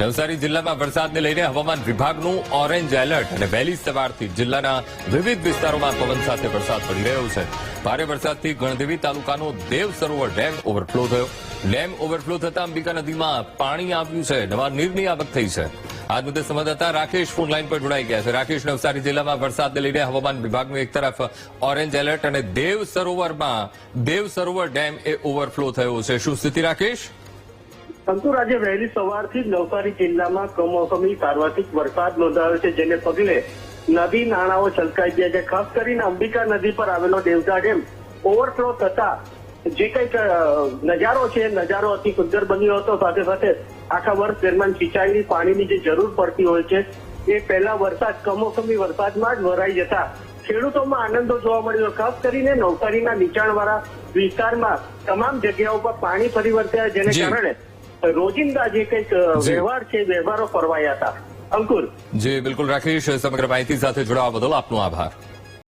નવસારી જિલ્લામાં વરસાદને લઈને હવામાન વિભાગનું ઓરેન્જ એલર્ટ અને વહેલી સવારથી જિલ્લાના વિવિધ વિસ્તારોમાં પવન સાથે વરસાદ પડી રહ્યો છે. ભારે વરસાદથી ગણદેવી તાલુકાનો દેવ સરોવર ડેમ ઓવરફ્લો થયો. ડેમ ઓવરફ્લો થતા અંબિકા નદીમાં પાણી આવ્યું છે. નવા નીરની આવક થઈ છે. આ મુદ્દે સંવાદદાતા રાકેશ ફોનલાઈન પર જોડાઈ ગયા છે. રાકેશ, નવસારી જિલ્લામાં વરસાદને લઈને હવામાન વિભાગનું એક તરફ ઓરેન્જ એલર્ટ અને દેવ સરોવરમાં દેવ સરોવર ડેમ એ ઓવરફ્લો થયો છે. શું સ્થિતિ, રાકેશ? અંકુર આજે વહેલી સવારથી જ નવસારી જિલ્લામાં કમોસમી સાર્વત્રિક વરસાદ નોંધાયો છે જેને પગલે નદી નાણાઓ છલકાઈ ગયા છે. ખાસ કરીને અંબિકા નદી પર આવેલો દેવતા ડેમ ઓવરફ્લો થતા જે કંઈક નજારો છે નજારો અતિ સુંદર બન્યો હતો. સાથે સાથે આખા વર્ષ દરમિયાન સિંચાઈની પાણીની જે જરૂર પડતી હોય છે એ પહેલા વરસાદ કમોસમી વરસાદમાં જ ભરાઈ જતા ખેડૂતોમાં આનંદો જોવા મળ્યો. ખાસ કરીને નવસારીના નીચાણવાળા વિસ્તારમાં તમામ જગ્યાઓ પર પાણી ફરી વરસ્યા જેને કારણે રોજિંદા જે કંઈક વ્યવહાર છે વ્યવહારો ફરવાયા હતા. અંકુર. જી બિલકુલ રાકેશ સમગ્ર માહિતી સાથે જોડાવા બદલ આપનો આભાર.